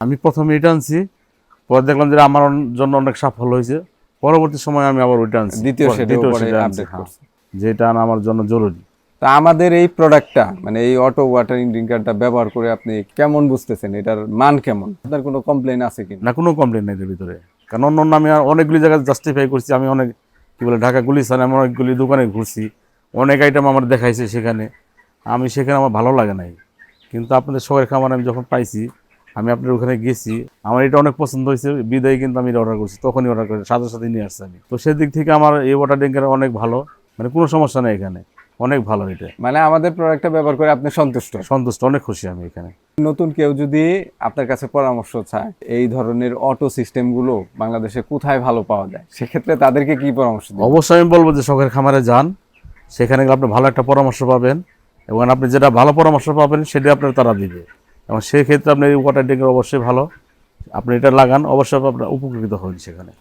আমি প্রথমে এটা আনছি পরে দেখলাম যে আমার জন্য অনেক সাফল্য হয়েছে। পরবর্তী সময় আমি আবার ওইটা আনছি। দ্বিতীয় সেটা হ্যাঁ। যেটা আনা আমার জন্য জরুরি। তা আমাদের এই প্রোডাক্টটা মানে এই অটো ওয়াটারিং ড্রিঙ্কারটা ব্যবহার করে আপনি কেমন বুঝতেছেন? এটার মান কেমন? আপনার কোনো কমপ্লেন আছে কি না কোনো কমপ্লেন নেই এর ভিতরে। কারণ অন্য অন্য আমি অনেকগুলি জায়গায় জাস্টিফাই করছি। আমি অনেক কি বলে ঢাকা গুলিস্তানে আমি অনেকগুলি দোকানে ঘুরছি। অনেক আইটেম আমার দেখাইছে সেখানে। আমি সেখানে আমার ভালো লাগে নাই। কিন্তু আপনাদের শখের খাবার আমি যখন পাইছি আমি আপনার ওখানে গেছি। আমার এটা অনেক পছন্দ হয়েছে। বিদায় কিন্তু আমি এটা অর্ডার করছি। তখনই অর্ডার করি সাথে সাথে নিয়ে আসছি আমি। তো সেদিক থেকে আমার এই ওয়াটার ড্রিঙ্কার অনেক ভালো। মানে কোনো সমস্যা নেই এখানে। অনেক ভালো এটা। মানে আমাদের প্রোডাক্টটা ব্যবহার করে আপনি সন্তুষ্ট। সন্তুষ্ট। অনেক খুশি আমি এখানে। নতুন কেউ যদি আপনার কাছে পরামর্শ চায় এই ধরনের অটো সিস্টেমগুলো বাংলাদেশে কোথায় ভালো পাওয়া যায়? সেক্ষেত্রে তাদেরকে কি পরামর্শ অবশ্যই আমি বলব যে শখের খামারে যান। সেখানে গেলে আপনি ভালো একটা পরামর্শ পাবেন। এবং আপনি যেটা ভালো পরামর্শ পাবেন সেটা আপনার তারা দিবে। এবং সেই ক্ষেত্রে আপনি ওয়াটার ট্যাঙ্কের অবশ্যই ভালো। আপনি এটা লাগান, অবশ্যই আপনার উপকৃত হবেন সেখানে।